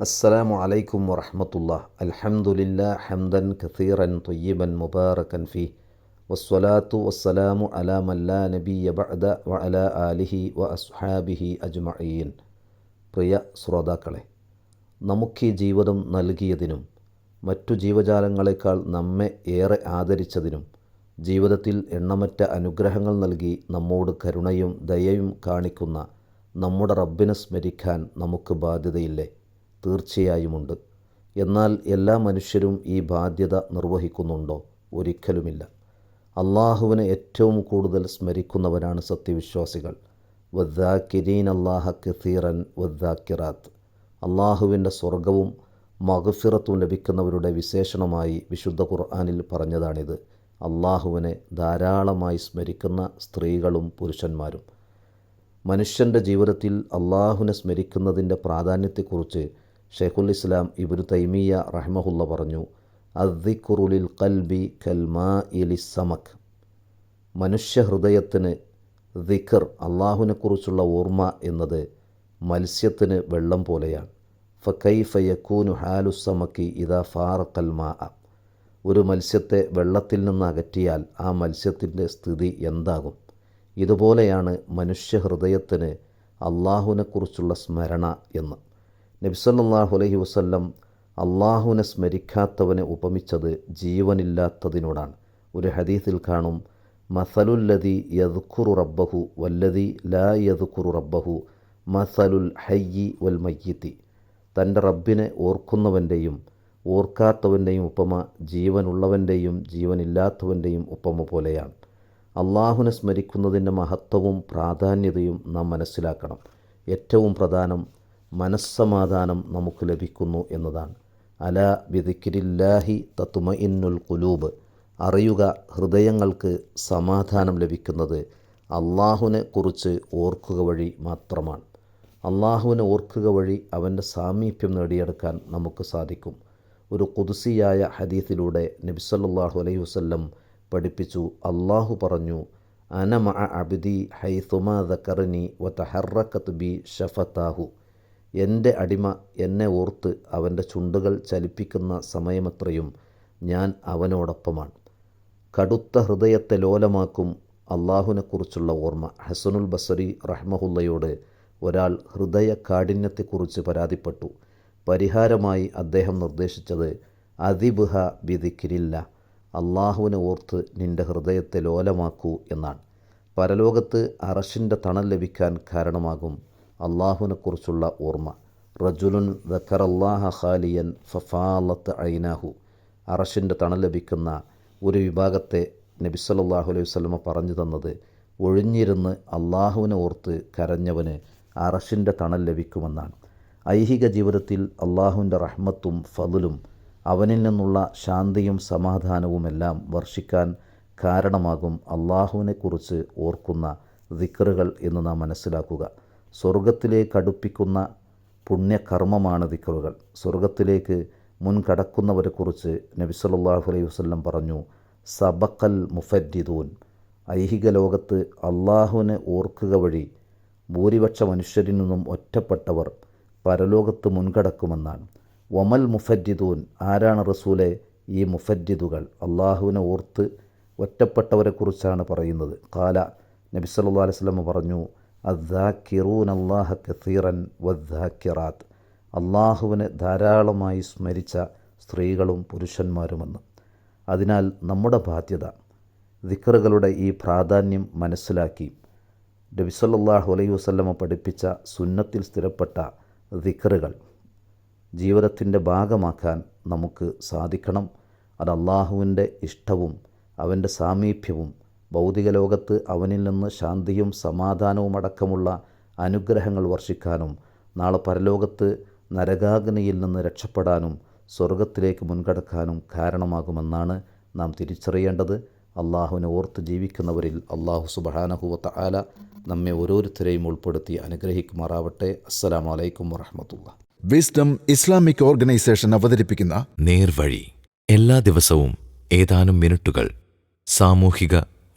السلام عليكم ورحمة الله الحمد لله حمدا كثيرا طيبا مباركا فيه والصلاة والسلام على من لا نبي بعد وعلى آله وأصحابه أجمعين പ്രിയ ശ്രോതാക്കളെ നമുക്ക് ഈ ജീവിതം നൽകിയതിനും മറ്റു ജീവജാലങ്ങളെക്കാൾ നമ്മെ ഏറെ ആദരിച്ചതിനും ജീവിതത്തിൽ എണ്ണമറ്റ അനുഗ്രഹങ്ങൾ നൽകി നമ്മോട് കരുണയും ദയയും കാണിക്കുന്ന നമ്മുടെ റബ്ബിനെ സ്മരിക്കാൻ നമുക്ക് ബാധ്യതയില്ലേ തീർച്ചയായുമുണ്ട്. എന്നാൽ എല്ലാ മനുഷ്യരും ഈ ബാധ്യത നിർവഹിക്കുന്നുണ്ടോ? ഒരിക്കലുമില്ല. അള്ളാഹുവിനെ ഏറ്റവും കൂടുതൽ സ്മരിക്കുന്നവരാണ് സത്യവിശ്വാസികൾ. വദ്ദാക്കിരീൻ അള്ളാഹ കസീറൻ വദ്ദാക്കിറാത്ത്. അള്ളാഹുവിന്റെ സ്വർഗവും മഹഫിറത്തും ലഭിക്കുന്നവരുടെ വിശേഷണമായി വിശുദ്ധ ഖുർആാനിൽ പറഞ്ഞതാണിത്. അള്ളാഹുവിനെ ധാരാളമായി സ്മരിക്കുന്ന സ്ത്രീകളും പുരുഷന്മാരും. മനുഷ്യന്റെ ജീവിതത്തിൽ അള്ളാഹുവിനെ സ്മരിക്കുന്നതിന്റെ പ്രാധാന്യത്തെക്കുറിച്ച് ഷെയ്ഖുൽ ഇസ്ലാം ഇബ്നു തൈമിയ റഹ്മഹുല്ല പറഞ്ഞു അദ്ദിഖുറുലിൽ കൽബി കൽമാ ഇലി സമക് മനുഷ്യ മനുഷ്യഹൃദയത്തിന് ദിഖർ അള്ളാഹുവിനെക്കുറിച്ചുള്ള ഓർമ്മ എന്നത് മത്സ്യത്തിന് വെള്ളം പോലെയാണ്. ഫക്കൈഫ യക്കൂനു ഹാലുസമക്കി ഇതാ ഫാറക്കൽ മാ ഒരു മത്സ്യത്തെ വെള്ളത്തിൽ നിന്ന് അകറ്റിയാൽ ആ മത്സ്യത്തിന്റെ സ്ഥിതി എന്താകും? ഇതുപോലെയാണ് മനുഷ്യഹൃദയത്തിന് അള്ളാഹുവിനെക്കുറിച്ചുള്ള സ്മരണ എന്ന്. നബ്സല്ലാഹു അലഹി വസ്ല്ലം അള്ളാഹുവിനെ സ്മരിക്കാത്തവനെ ഉപമിച്ചത് ജീവനില്ലാത്തതിനോടാണ്. ഒരു ഹദീസിൽ കാണും മസലുല്ലതി യദ്ഖുറു റബ്ബഹു വല്ലതി ലാ യദ്ഖുറു റബ്ബഹു മസലുൽ ഹയ്യി വൽ മയ്യത്തി. തന്റെ റബ്ബിനെ ഓർക്കുന്നവന്റെയും ഓർക്കാത്തവന്റെയും ഉപമ ജീവനുള്ളവന്റെയും ജീവനില്ലാത്തവന്റെയും ഉപമ പോലെയാണ്. അള്ളാഹുനെ സ്മരിക്കുന്നതിന്റെ മഹത്വവും പ്രാധാന്യതയും നാം മനസ്സിലാക്കണം. ഏറ്റവും പ്രധാനം മനസ്സമാധാനം നമുക്ക് ലഭിക്കുന്നു എന്നതാണ്. അല ബിദിക്കിരില്ലാഹി തത്തുമ ഇന്നുൽ കുലൂബ് അറിയുക ഹൃദയങ്ങൾക്ക് സമാധാനം ലഭിക്കുന്നത് അള്ളാഹുവിനെ കുറിച്ച് ഓർക്കുക വഴി മാത്രമാണ്. അള്ളാഹുവിനെ ഓർക്കുക വഴി അവന്റെ സാമീപ്യം നേടിയെടുക്കാൻ നമുക്ക് സാധിക്കും. ഒരു കുതുസിയായ ഹദീസിലൂടെ നബിസല്ലാഹു അലൈഹി വസ്ല്ലം പഠിപ്പിച്ചു. അള്ളാഹു പറഞ്ഞു അനമ അബിദി ഹൈസുമാ ദക്കറിനി വതഹറക്കത്ത് ബി ഷഫത്താഹു എന്റെ അടിമ എന്നെ ഓർത്ത് അവന്റെ ചുണ്ടുകൾ ചലിപ്പിക്കുന്ന സമയമത്രയും ഞാൻ അവനോടൊപ്പമാണ്. കടുത്ത ഹൃദയത്തെ ലോലമാക്കും അള്ളാഹുവിനെക്കുറിച്ചുള്ള ഓർമ്മ. ഹസനുൽ ബസരി റഹ്മഹുല്ലയോട് ഒരാൾ ഹൃദയ കാഠിന്യത്തെക്കുറിച്ച് പരാതിപ്പെട്ടു. പരിഹാരമായി അദ്ദേഹം നിർദ്ദേശിച്ചത് അതിബുഹ ബിദിക്കിരില്ല അള്ളാഹുവിനെ ഓർത്ത് നിന്റെ ഹൃദയത്തെ ലോലമാക്കൂ എന്നാണ്. പരലോകത്ത് അറഷിന്റെ തണൽ ലഭിക്കാൻ കാരണമാകും അള്ളാഹുവിനെക്കുറിച്ചുള്ള ഓർമ്മ. റജുലുൻ ദക്കറല്ലാഹ ഖാലിയൻ ഫഫാലത്ത് ഐനാഹു അറഷിന്റെ തണൽ ലഭിക്കുന്ന ഒരു വിഭാഗത്തെ നബിസ്വല്ലാഹു അലൈഹി വസ്ലമ പറഞ്ഞു തന്നത് ഒഴിഞ്ഞിരുന്ന് അള്ളാഹുവിനെ ഓർത്ത് കരഞ്ഞവന് അറഷിന്റെ തണൽ ലഭിക്കുമെന്നാണ്. ഐഹിക ജീവിതത്തിൽ അള്ളാഹുവിന്റെ റഹ്മത്തും ഫതിലും അവനിൽ നിന്നുള്ള ശാന്തിയും സമാധാനവുമെല്ലാം വർഷിക്കാൻ കാരണമാകും അള്ളാഹുവിനെക്കുറിച്ച് ഓർക്കുന്ന ദിക്കറുകൾ എന്ന് നാം മനസ്സിലാക്കുക. സ്വർഗത്തിലേക്ക് അടുപ്പിക്കുന്ന പുണ്യകർമ്മമാണ് ദിക്കറുകൾ. സ്വർഗത്തിലേക്ക് മുൻകടക്കുന്നവരെക്കുറിച്ച് നബി സല്ലല്ലാഹു അലൈഹി വസല്ലം പറഞ്ഞു സബക്കൽ മുഫദ്ദിദൂൻ. ഐഹിക ലോകത്ത് അള്ളാഹുവിനെ ഓർക്കുക വഴി ഭൂരിപക്ഷ മനുഷ്യരിൽ നിന്നും ഒറ്റപ്പെട്ടവർ പരലോകത്ത് മുൻകടക്കുമെന്നാണ്. വമൽ മുഫദ്ദിദൂൻ ആരാണ് റസൂലെ? ഈ മുഫദ്ദിദുകൾ. അള്ളാഹുവിനെ ഓർത്ത് ഒറ്റപ്പെട്ടവരെക്കുറിച്ചാണ് പറയുന്നത്. കാല നബി സല്ലല്ലാഹു അലൈഹി വസല്ലം പറഞ്ഞു അദ്ദാക്കിറൂൻ അള്ളാഹ കസീറൻ വദ്ദാക്കിറാത്ത്. അള്ളാഹുവിനെ ധാരാളമായി സ്മരിച്ച സ്ത്രീകളും പുരുഷന്മാരുമെന്ന്. അതിനാൽ നമ്മുടെ ബാധ്യത ദിക്കറുകളുടെ ഈ പ്രാധാന്യം മനസ്സിലാക്കി. നബിസല്ലാഹു അലൈഹി വസ്ലമ പഠിപ്പിച്ച സുന്നത്തിൽ സ്ഥിരപ്പെട്ട ദിക്കറുകൾ ജീവിതത്തിന്റെ ഭാഗമാക്കാൻ നമുക്ക് സാധിക്കണം. അത് അള്ളാഹുവിന്റെ ഇഷ്ടവും അവന്റെ സാമീപ്യവും ഭൗതിക ലോകത്ത് അവനിൽ നിന്ന് ശാന്തിയും സമാധാനവും അടക്കമുള്ള അനുഗ്രഹങ്ങൾ വർഷിക്കാനും നാളെ പരലോകത്ത് നരകാഗ്നിയിൽ നിന്ന് രക്ഷപ്പെടാനും സ്വർഗത്തിലേക്ക് മുൻകടക്കാനും കാരണമാകുമെന്നാണ് നാം തിരിച്ചറിയേണ്ടത്. അള്ളാഹുവിനെ ഓർത്ത് ജീവിക്കുന്നവരിൽ അള്ളാഹു സുബഹാനഹുവത്ത ആല നമ്മെ ഓരോരുത്തരെയും ഉൾപ്പെടുത്തി അനുഗ്രഹിക്കുമാറാവട്ടെ. അസ്സലാമു അലൈക്കും വറഹമത്തുള്ള. വിസ്ഡം ഇസ്ലാമിക് ഓർഗനൈസേഷൻ അവതരിപ്പിക്കുന്ന നേർവഴി എല്ലാ ദിവസവും ഏതാനും മിനിറ്റുകൾ സാമൂഹിക